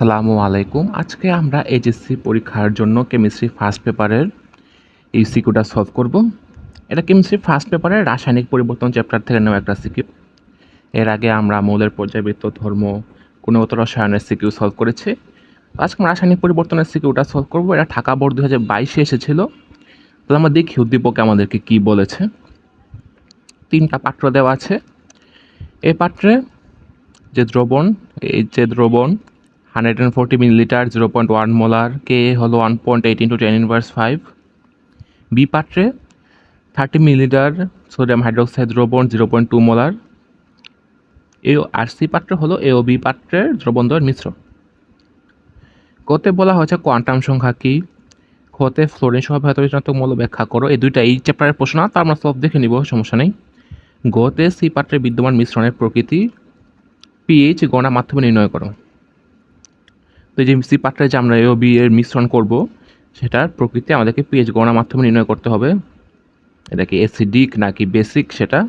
আসসালামু আলাইকুম। আজকে আমরা এইচএসসি পরীক্ষার জন্য কেমিস্ট্রি ফার্স্ট পেপারের এই সিকিউটা সলভ করব। এটা কেমিস্ট্রি ফার্স্ট পেপারের রাসায়নিক পরিবর্তন চ্যাপ্টার থেকে নেওয়া একটা সিকিউ এর আগে আমরা মৌলের পর্যায়বৃত্ত ধর্ম, গুণগত রসায়নের সিকিউ সলভ করেছি। আজকে আমরা রাসায়নিক পরিবর্তনের সিকিউটা সলভ করব। এটা ঢাকা বোর্ড দু হাজার বাইশে এসেছিল। তো আমরা দেখি উদ্দীপকে আমাদেরকে কি বলেছে। তিনটা পাত্র দেওয়া আছে। এই পাত্রে যে দ্রবণ, এই যে দ্রবণ hundred and forty millilitre, zero point one molar কে হলো one point eight into ten inverse five B পাত্রে থার্টি মিলিলিটার সোডিয়াম হাইড্রোক্সাইড দ্রবণ, zero point two molar. A R C পাত্র হলো এ ও বি পাত্রের দ্রবণ দ্বয়ের মিশ্র। কতে বলা হয়েছে কোয়ান্টাম সংখ্যা কি? খতে ফ্লোরিন সহ ভেতরিজনাত্মক মৌল ব্যাখ্যা করো। এই দুইটা এই চ্যাপ্টারের প্রশ্ন, তা আমরা সব দেখে নিব, সমস্যা নেই। গতে সি পাত্রে বিদ্যমান মিশ্রণের প্রকৃতি পিএইচ গণা মাধ্যমে নির্ণয় করো। তো যে সি পাত্রে যে আমরা এ ও বি এর মিশ্রণ করব, সেটার প্রকৃতি আমাদেরকে পিএইচ গণনা মাধ্যমে নির্ণয় করতে হবে। এটা কি অ্যাসিডিক নাকি বেসিক সেটা।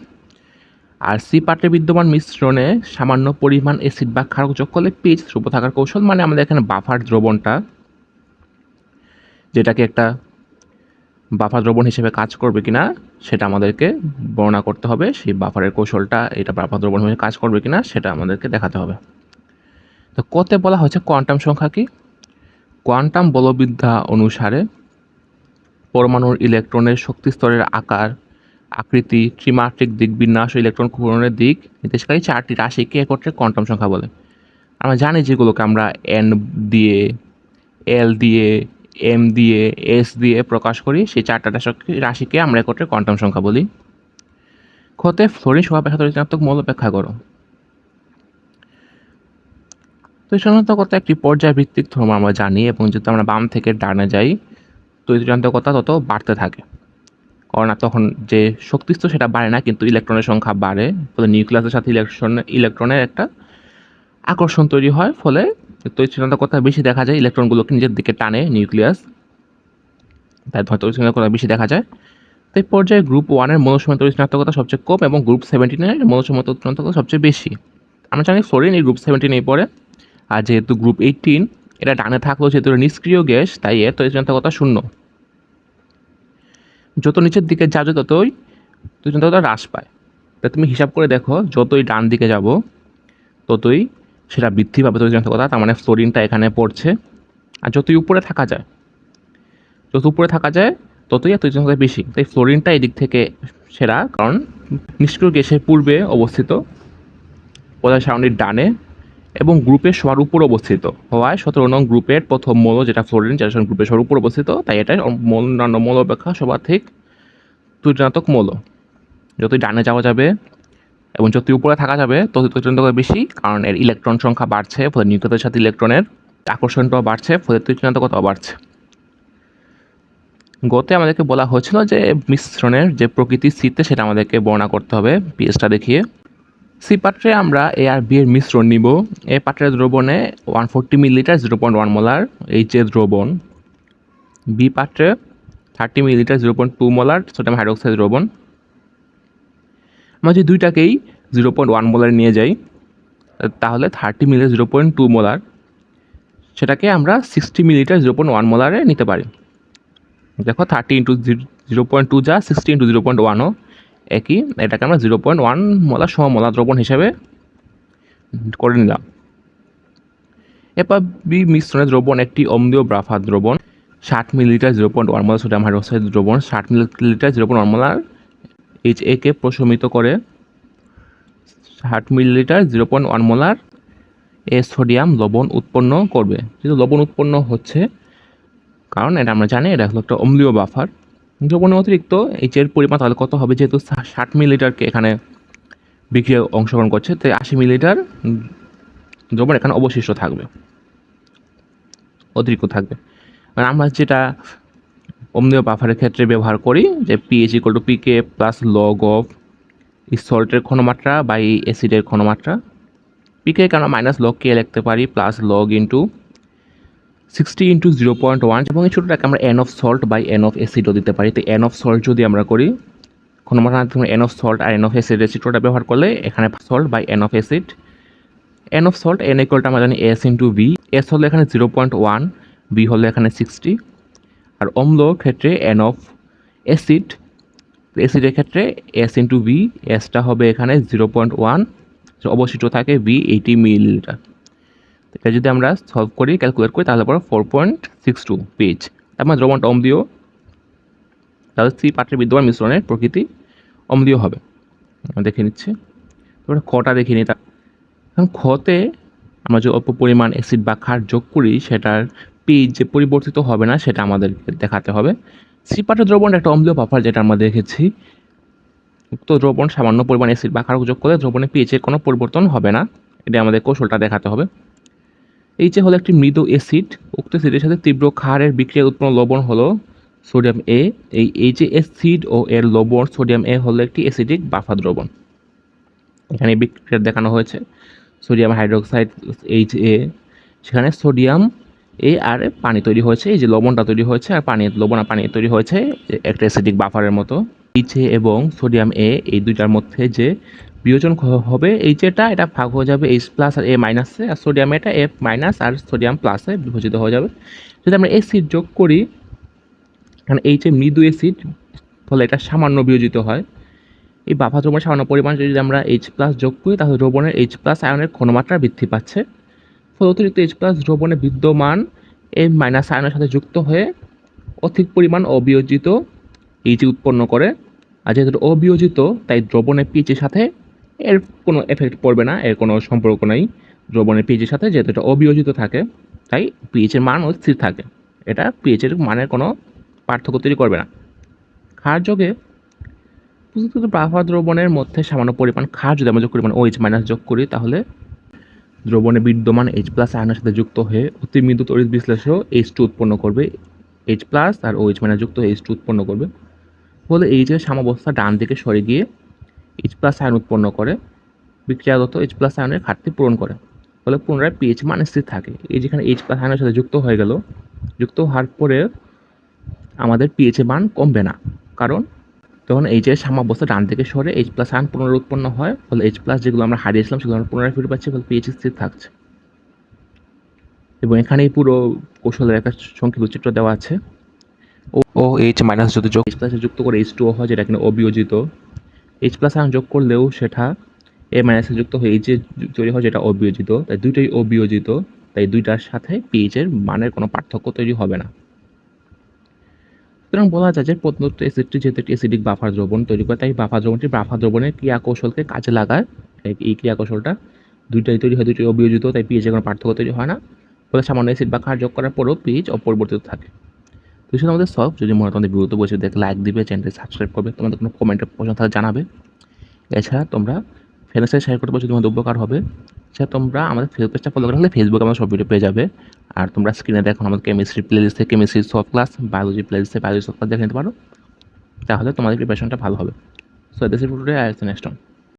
আর সি পাত্রে বিদ্যমান মিশ্রণে সামান্য পরিমাণ অ্যাসিড বা ক্ষারক যোগ করলে পিএইচ ধ্রুব থাকার কৌশল মানে আমাদের এখানে বাফার দ্রবণটা, যেটাকে একটা বাফার দ্রবণ হিসেবে কাজ করবে কিনা, সেটা আমাদেরকে বর্ণনা করতে হবে। সেই বাফারের কৌশলটা এটা বাফার দ্রবণ হিসেবে কাজ করবে কিনা, সেটা আমাদেরকে দেখাতে হবে। তো কতে বলা হয়েছে কোয়ান্টাম সংখ্যা কি? কোয়ান্টাম বলবিদ্যা অনুসারে পরমাণুর ইলেকট্রনের শক্তি স্তরের আকার, আকৃতি, ত্রিমাত্রিক দিক, বিন্যাস ইলেকট্রন ঘূর্ণনের দিক নির্দেশকারী চারটি রাশিকে একত্রে কোয়ান্টাম সংখ্যা বলে। আমরা জানি যেগুলোকে আমরা এন দিয়ে এল দিয়ে এম দিয়ে এস দিয়ে প্রকাশ করি, সেই চারটা রাশিকে আমরা একত্রে কোয়ান্টাম সংখ্যা বলি। ক্ষতে ফ্লোরিন সভাপেক্ষা ঋণাত্মক মৌল ব্যাখ্যা করো। তো কত একটি পর্যায়ভিত্তিক ধর্ম আমরা জানি এবং যেহেতু আমরা বাম থেকে ডানে যাই, তো কথা তত বাড়তে থাকে। কারণ তখন যে শক্তিস্থ সেটা বাড়ে না, কিন্তু ইলেকট্রনের সংখ্যা বাড়ে। ফলে নিউক্লিয়াসের সাথে ইলেকট্রন, ইলেকট্রনের একটা আকর্ষণ তৈরি হয়, ফলে কথা বেশি দেখা যায় ইলেকট্রনগুলোকে নিজের দিকে টানে, নিউক্লিয়াস। তাই কথা বেশি দেখা যায়। তাই পর্যায়ে গ্রুপ ওয়ানের মনোসময় তরিস্নাত্মকতা সবচেয়ে কম এবং গ্রুপ সেভেন্টিনের মনোসময় তরিস্নাত্মকতা সবচেয়ে বেশি। আমরা জানি ফ্লোরিন এই গ্রুপ সেভেন্টিন এই পরে। আর যেহেতু গ্রুপ এইটিন এটা ডানে থাকল যেহেতু নিষ্ক্রিয় গ্যাস, তাই এর তৈজন্তকতা শূন্য। যত নিচের দিকে যাবে ততই তৈজন্তকতা হ্রাস পায়। তা তুমি হিসাব করে দেখো, যতই ডান দিকে যাব, ততই সেটা বৃদ্ধি পাবে তৈজন্তকতা তার মানে ফ্লোরিনটা এখানে পড়ছে। আর যতই উপরে থাকা যায়, যত উপরে থাকা যায়, ততই আর তৈজন্তকতা বেশি। তাই ফ্লোরিনটা এদিক থেকে সেরা, কারণ নিষ্ক্রিয় গ্যাসের পূর্বে অবস্থিত, পদার্থ সারণীর ডানে এবং গ্রুপের সবার উপর অবস্থিত। হওয়ায় সতেরো নং গ্রুপের প্রথম মৌল, যেটা ফ্লোরিন যেটা গ্রুপের সবার উপর অবস্থিত, তাই এটা অন্যান্য মৌল অপেক্ষা সর্বাধিক তুলনাত্মক মৌল। যতই ডানে যাওয়া যাবে এবং যতই উপরে থাকা যাবে, ততই তুলনাত্মক বেশি, কারণ এর ইলেকট্রন সংখ্যা বাড়ছে, ফলে নিউক্লিয়াসের সাথে ইলেকট্রনের আকর্ষণটাও বাড়ছে, ফলে তুলনাত্মকতাও বাড়ছে। গতে আমাদেরকে বলা হয়েছিল যে, মিশ্রণের যে প্রকৃতি শীতে সেটা আমাদেরকে বর্ণনা করতে হবে পিএসটা দেখিয়ে। সি পাত্রে আমরা এ আর বি এর মিশ্রণ নিব। এ পাত্রের দ্রবণে one forty millilitre zero point one molar H A দ্রবণ। বি পাত্রে thirty millilitre zero point two molar sodium hydroxide দ্রবণ। আমরা যদি দুইটাকেই জিরো পয়েন্ট ওয়ান মোলার নিয়ে যাই, তাহলে thirty millilitre zero point two molar সেটাকে আমরা sixty millilitre zero point one মোলারে নিতে পারি। দেখো thirty into zero point two যা সিক্সটি ইন্টু জিরো পয়েন্ট ওয়ানও একই, এটাকে আমরা জিরো পয়েন্ট ওয়ান মলা সমমলা দ্রবণ হিসেবে করে নিলাম। এরপর বি মিশ্রণের দ্রবণ একটি অম্লীয় ব্রাফা দ্রবণ, ষাট millilitre zero point one molar sodium hydroxide দ্রবণ, ষাট millilitre zero point one molar H A কে প্রশমিত করে, ষাট millilitre zero point one molar A sodium লবণ উৎপন্ন করবে। যেহেতু লবণ উৎপন্ন হচ্ছে, কারণ এটা আমরা জানি এটা হলো একটা অম্লীয় বাফার দ্রবণের অতিরিক্ত এইচ এর পরিমাণ তাহলে কত হবে? যেহেতু ষাট মিলিলিটারকে এখানে বিক্রিয়া অংশগ্রহণ করছে, তাই আশি মিলিলিটার দ্রবণ এখানে অবশিষ্ট থাকবে। অতিরিক্ত থাকবে। মানে আমরা যেটা অম্লীয় বাফারের ক্ষেত্রে ব্যবহার করি, যে pH equal to pK plus log of সল্টের ক্ষণমাত্রা বা এই অ্যাসিডের ক্ষণমাত্রা পিকে কেন মাইনাস লগ কে লিখতে পারি plus log into sixty into zero point one, এবং এই ছোটোটাকে আমরা N of salt by N of অ্যাসিডও দিতে পারি। তো এন অফ সল্ট যদি আমরা করি, কোনো মাধ্যমে এন অফ সল্ট আর এন অফ অ্যাসিড চিত্রটা ব্যবহার করলে এখানে salt by N of acid N of salt N ইকুয়ালটা আমরা জানি এস ইন্টু বি এস হলো এখানে জিরো পয়েন্ট ওয়ান বি হলো এখানে সিক্সটি আর অম্ল ক্ষেত্রে এন অফ অ্যাসিড অ্যাসিডের ক্ষেত্রে এস ইন্টু বি এসটা হবে এখানে জিরো পয়েন্ট ওয়ান অবশিষ্ট থাকে বি এইটি মিলিলিটার এটা যদি আমরা সলভ করি ক্যালকুলেট করি, তাহলে পরে four point six two pH তারপর দ্রবণটা অম্লীয়। তাহলে সি পাত্রে বিদ্যমান মিশ্রণের প্রকৃতি অম্লীয় হবে। দেখে নিচ্ছি। তারপরে খটা দেখে নিই তা খতে আমরা যে অল্প পরিমাণ অ্যাসিড বা খার যোগ করি, সেটার পেজ যে পরিবর্তিত হবে না, সেটা আমাদের দেখাতে হবে। সি পাত্রের দ্রবণ একটা অম্লীয় পাফার যেটা আমরা দেখেছি। উক্ত দ্রবণ সামান্য পরিমাণ অ্যাসিড বা ক্ষার যোগ করলে দ্রবণে পিএইচের কোনো পরিবর্তন হবে না। এটা আমাদের কৌশলটা দেখাতে হবে। এই যে হলো একটি মৃদু অ্যাসিড উক্ত অ্যাসিডের সাথে তীব্র ক্ষারের বিক্রিয়া উৎপন্ন লবণ হলো সোডিয়াম এ এই এই যে অ্যাসিড ও এর লবণ সোডিয়াম এ হলো একটি অ্যাসিডিক বাফা দ্রবণ। এখানে বিক্রিয়া দেখানো হয়েছে। সোডিয়াম হাইড্রোক্সাইড এইচ এ সেখানে সোডিয়াম এ আর পানি তৈরি হয়েছে। এই যে লবণটা তৈরি হয়েছে আর পানি, লবণ আর পানি তৈরি হয়েছে একটা অ্যাসিডিক বাফারের মতো। এইচ এ এবং সোডিয়াম এ এই দুইটার মধ্যে যে বিয়োজন হবে এইচ এটা এটা ভাগ হয়ে যাবে এইচ প্লাস আর এ মাইনাসে আর সোডিয়াম এটা এফ মাইনাস আর সোডিয়াম প্লাসে বিভাজিত হয়ে যাবে। যদি আমরা এসিড যোগ করি কারণ এইচ এ মৃদু এসিড ফলে এটা সামান্য বিয়োজিত হয়। এই বাফা দ্রবণের সামান্য পরিমাণ যদি আমরা এইচ প্লাস যোগ করি, তাহলে দ্রবণের এইচ প্লাস আয়নের ঘনমাত্রা বৃদ্ধি পাচ্ছে। ফলে অতিরিক্ত এইচ প্লাস দ্রবণে বিদ্যমান এই মাইনাস আয়নের সাথে যুক্ত হয়ে অধিক পরিমাণ অবিয়োজিত এইচ উৎপন্ন করে। আর যেহেতু অবিয়োজিত, তাই দ্রবণের পিচের সাথে এর কোনো এফেক্ট পড়বে না, এর কোনো সম্পর্ক নাই। দ্রবণের পিচের সাথে যেহেতু এটা অবিয়োজিত থাকে, তাই পিএইচের মান স্থির থাকে। এটা পিএইচের মানের কোনো পার্থক্য তৈরি করবে না। ক্ষার যোগে প্রস্তুত বাফা দ্রবণের মধ্যে সামান্য পরিমাণ ক্ষার যদি আমরা যোগ করি মানে ওইচ মাইনাস যোগ করি, তাহলে দ্রবণে বিদ্যমান এইচ প্লাস আয়নের সাথে যুক্ত হয়ে অতি মৃদু তড়িৎ বিশ্লেষ এইচ টু উৎপন্ন করবে। এইচ প্লাস আর ওইচ মাইনাস যুক্ত এইচ টু উৎপন্ন করবে। ফলে এইচের সামাবস্থা ডান দিকে সরে গিয়ে এইচ প্লাস আয়ন উৎপন্ন করে বিক্রিয়াগত এইচ প্লাস আয়নের ঘাটতি পূরণ করে। ফলে পুনরায় পিএইচ মান স্থির থাকে। এই যেখানে এইচ প্লাস আয়নের সাথে যুক্ত হয়ে গেল যুক্ত হওয়ার পরে আমাদের পিএইচের মান কমবে না। কারণ তখন এই যে সাম্যাবস্থা ডান দিকে সরে এইচ প্লাস আয়ন পুনরুৎপন্ন হয় ফলে এইচ প্লাস যেগুলো আমরা হারিয়েছিলাম সেগুলো আমরা পুনরায় ফিরে পাচ্ছি ফলে পিএইচ স্থির থাকছে। এবং এখানে এই পুরো কৌশলের একটা সংক্ষিপ্ত চিত্র দেওয়া আছে। ও ও এইচ মাইনাস যদি যোগ এইচ প্লাসে যুক্ত করে এইচ টু হয় যেটা কিনা অবিয়োজিত। এইচ প্লাস আয়ন যোগ করলেও সেটা এ মাইনাসে যুক্ত হয়ে এইচ তৈরি হয়, যেটা অবিয়োজিত। তাই দুইটাই অবিয়োজিত, তাই দুইটার সাথে পিএইচের মানের কোনো পার্থক্য তৈরি হবে না। সুতরাং বলা যায় যে প্রত্নত্ব অ্যাসিডটি যেহেতু একটি অ্যাসিডিক বাফার দ্রবণ তৈরি করে, তাই বাফা দ্রবণটি বাফা দ্রবণের ক্রিয়া কৌশলকে কাজে লাগায়। এই- এই ক্রিয়া কৌশলটা দুইটাই তৈরি হয়, দুইটাই অবিয়োজিত, তাই পিএইচের কোনো পার্থক্য তৈরি হয় না। ফলে সামান্য অ্যাসিড বা ক্ষার যোগ করার পরেও পিএইচ অপরিবর্তিত থাকে। তো সেটা আমাদের সব। যদি মনে তোমাদের বিরত বসে দেখ লাইক দিবে চ্যানেলটি সাবস্ক্রাইব করবে, তোমাদের কোনো কমেন্টের প্রশ্ন থাকলে জানাবে। এছাড়া তোমরা সাথে শেয়ার করতে পারছ তোমাদের উপকার হবে। এছাড়া তোমরা আমাদের ফেসবুক পেজটা ফলো করে ফেসবুকে আমাদের সব ভিডিও পেয়ে যাবে। আর তোমরা স্ক্রিনে দেখো আমাদের কেমিস্ট্রি প্লেলিস্টে কেমিস্ট্রি সফট ক্লাস বায়োলজি প্লেলিস্টে বায়োলজি সফট ক্লাস দেখে নিতে পারো। তাহলে তোমাদের প্রিপারেশনটা ভালো হবে। So is today I next time